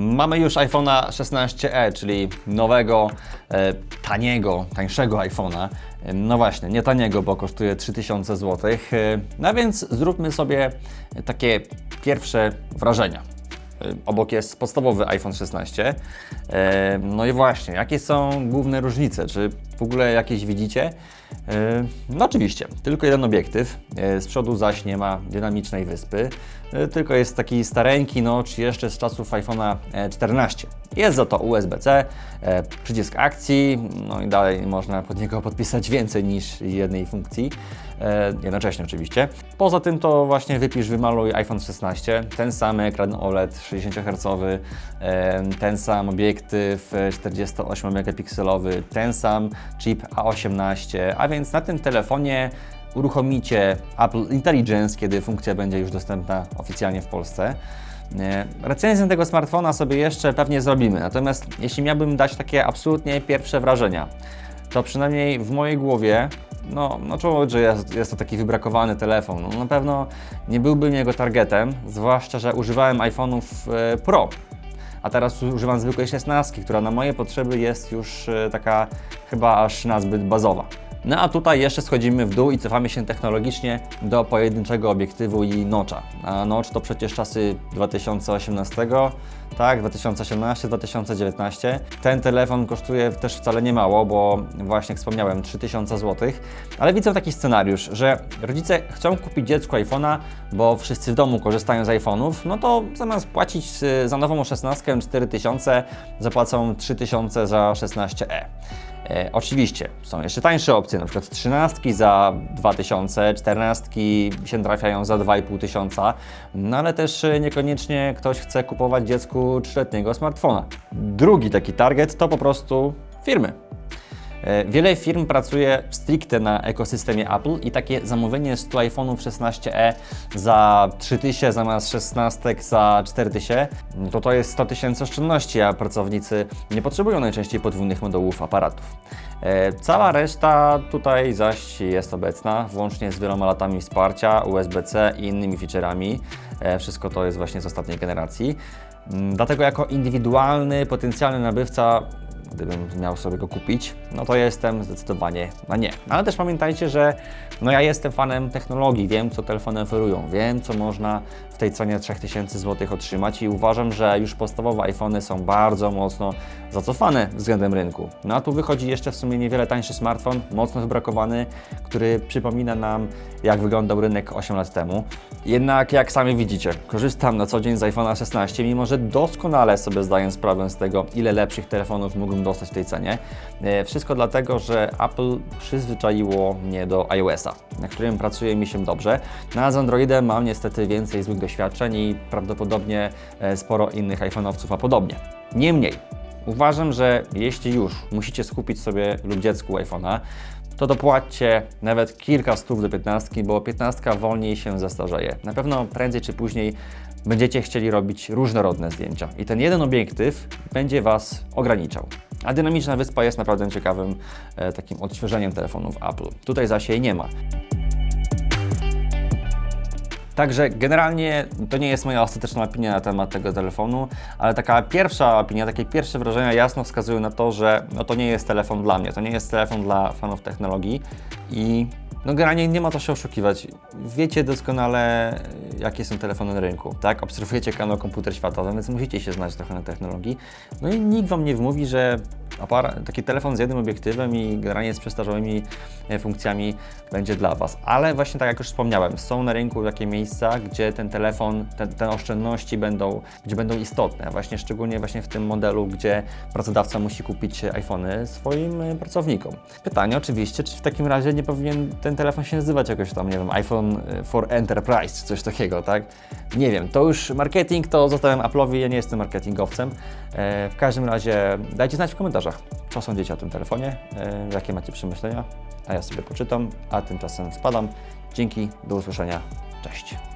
Mamy już iPhone'a 16e, czyli nowego, e, taniego, tańszego iPhone'a. E, No właśnie, nie taniego, bo kosztuje 3000 zł. E, No więc zróbmy sobie takie pierwsze wrażenia. E, Obok jest podstawowy iPhone 16. E, No i właśnie, jakie są główne różnice? Czy w ogóle jakieś widzicie? E, No oczywiście, tylko jeden obiektyw, e, z przodu zaś nie ma dynamicznej wyspy, e, tylko jest taki stareńki, no czy jeszcze z czasów iPhone'a e, 14. Jest za to USB-C, e, przycisk akcji, no i dalej można pod niego podpisać więcej niż jednej funkcji, e, jednocześnie oczywiście. Poza tym to właśnie wypisz, wymaluj iPhone 16, ten sam ekran OLED 60 Hz, e, ten sam obiektyw e, 48 megapikselowy, ten sam chip A18, a więc na tym telefonie uruchomicie Apple Intelligence, kiedy funkcja będzie już dostępna oficjalnie w Polsce. E, Recenzję tego smartfona sobie jeszcze pewnie zrobimy, natomiast jeśli miałbym dać takie absolutnie pierwsze wrażenia, to przynajmniej w mojej głowie, no, no czuć, że jest, jest to taki wybrakowany telefon. No, na pewno nie byłbym jego targetem, zwłaszcza, że używałem iPhone'ów e, Pro, a teraz używam zwykłej 16, która na moje potrzeby jest już e, taka chyba aż nazbyt bazowa. No a tutaj jeszcze schodzimy w dół i cofamy się technologicznie do pojedynczego obiektywu i nocza. A nocz to przecież czasy 2018, tak, 2018-2019. Ten telefon kosztuje też wcale nie mało, bo właśnie wspomniałem 3000 zł. Ale widzę taki scenariusz, że rodzice chcą kupić dziecku iPhone'a, bo wszyscy w domu korzystają z iPhone'ów, no to zamiast płacić y, za nową 16 4000, zapłacą 3000 za 16e. E, oczywiście są jeszcze tańsze opcje, na przykład 13 za 2000, 14 się trafiają za 2500, no ale też e, niekoniecznie ktoś chce kupować dziecku 3-letniego smartfona. Drugi taki target to po prostu firmy. E, Wiele firm pracuje stricte na ekosystemie Apple i takie zamówienie 100 iPhone'ów 16e za 3000 zamiast 16 za 4000 to to jest 100 tysięcy oszczędności, a pracownicy nie potrzebują najczęściej podwójnych modułów aparatów. E, Cała reszta tutaj zaś jest obecna, włącznie z wieloma latami wsparcia, USB-C i innymi feature'ami. E, Wszystko to jest właśnie z ostatniej generacji. Mm, Dlatego jako indywidualny, potencjalny nabywca gdybym miał sobie go kupić, no to jestem zdecydowanie na nie. Ale też pamiętajcie, że no ja jestem fanem technologii, wiem co telefony oferują, wiem co można w tej cenie 3000 zł otrzymać i uważam, że już podstawowe iPhony są bardzo mocno zacofane względem rynku. No a tu wychodzi jeszcze w sumie niewiele tańszy smartfon, mocno wybrakowany, który przypomina nam jak wyglądał rynek 8 lat temu. Jednak jak sami widzicie, korzystam na co dzień z iPhone'a 16, mimo że doskonale sobie zdaję sprawę z tego, ile lepszych telefonów mógłbym dostać w tej cenie. E, Wszystko dlatego, że Apple przyzwyczaiło mnie do iOS-a, na którym pracuje mi się dobrze. No, z Androidem mam niestety więcej złych doświadczeń i prawdopodobnie e, sporo innych iPhone'owców, a podobnie. Niemniej, uważam, że jeśli już musicie skupić sobie lub dziecku iPhone'a, to dopłaćcie nawet kilka stów do 15, bo 15 wolniej się zestarzeje. Na pewno prędzej czy później będziecie chcieli robić różnorodne zdjęcia i ten jeden obiektyw będzie Was ograniczał. A dynamiczna wyspa jest naprawdę ciekawym e, takim odświeżeniem telefonów Apple. Tutaj zaś jej nie ma. Także generalnie to nie jest moja ostateczna opinia na temat tego telefonu, ale taka pierwsza opinia, takie pierwsze wrażenia jasno wskazują na to, że no to nie jest telefon dla mnie, to nie jest telefon dla fanów technologii i no generalnie nie ma co się oszukiwać. Wiecie doskonale, jakie są telefony na rynku, tak? Obserwujecie kanał Komputer Światowy, więc musicie się znać trochę na technologii. No i nikt Wam nie wmówi, że taki telefon z jednym obiektywem i generalnie z przestarzałymi e, funkcjami będzie dla Was. Ale właśnie tak jak już wspomniałem, są na rynku takie miejsca, gdzie ten telefon, te, te oszczędności będą, gdzie będą istotne. Właśnie szczególnie właśnie w tym modelu, gdzie pracodawca musi kupić iPhony swoim e, pracownikom. Pytanie oczywiście, czy w takim razie nie powinien ten telefon się nazywać jakoś tam, nie wiem, iPhone e, for Enterprise, coś takiego, tak? Nie wiem, to już marketing, to zostawiam Apple'owi, ja nie jestem marketingowcem. E, w każdym razie dajcie znać w komentarzach, co sądzicie o tym telefonie, e, jakie macie przemyślenia, a ja sobie poczytam, a tymczasem spadam. Dzięki, do usłyszenia, cześć.